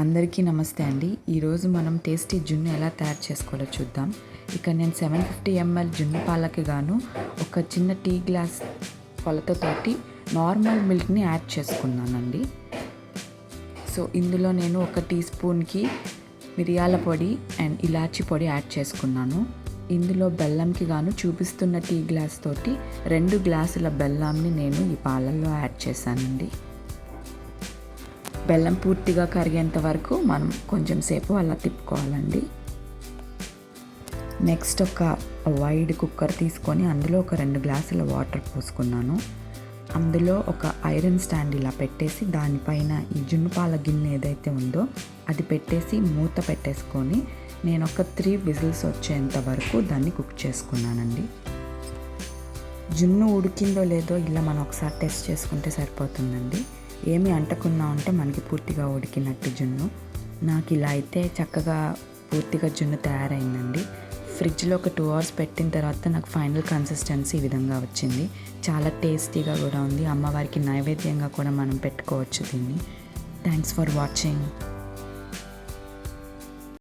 అందరికీ నమస్తే అండి. ఈరోజు మనం టేస్టీ జున్ను ఎలా తయారు చేసుకోవాలో చూద్దాం. ఇక్కడ నేను సెవెన్ ఫిఫ్టీ ఎంఎల్ జున్ను పాలకి గాను ఒక చిన్న టీ గ్లాస్ కొలతతోటి నార్మల్ మిల్క్ని యాడ్ చేసుకున్నానండి. సో ఇందులో నేను ఒక టీ స్పూన్కి మిరియాల పొడి అండ్ ఇలాచి పొడి యాడ్ చేసుకున్నాను. ఇందులో బెల్లంకి గాను చూపిస్తున్న టీ గ్లాస్ తోటి రెండు గ్లాసుల బెల్లంని నేను ఈ పాలల్లో యాడ్ చేశానండి. బెల్లం పూర్తిగా కరిగేంత వరకు మనం కొంచెం సేపు అలా తిప్పుకోవాలండి. నెక్స్ట్ ఒక వైడ్ కుక్కర్ తీసుకొని అందులో ఒక రెండు గ్లాసుల వాటర్ పోసుకున్నాను. అందులో ఒక ఐరన్ స్టాండ్ ఇలా పెట్టేసి దానిపైన ఈ జున్ను పాల గిన్నె ఏదైతే ఉందో అది పెట్టేసి మూత పెట్టేసుకొని నేను ఒక త్రీ విజిల్స్ వచ్చేంత వరకు దాన్ని కుక్ చేసుకున్నానండి. జున్ను ఉడికిందో లేదో ఇలా మనం ఒకసారి టెస్ట్ చేసుకుంటే సరిపోతుందండి. ఏమి అంటకున్నా ఉంటే మనకి పూర్తిగా ఉడికినట్టు జున్ను. నాకు ఇలా అయితే చక్కగా పూర్తిగా జున్ను తయారైందండి. ఫ్రిడ్జ్లో ఒక టూ అవర్స్ పెట్టిన తర్వాత నాకు ఫైనల్ కన్సిస్టెన్సీ ఈ విధంగా వచ్చింది. చాలా టేస్టీగా కూడా ఉంది. అమ్మవారికి నైవేద్యంగా కూడా మనం పెట్టుకోవచ్చు దీన్ని. Thanks for watching.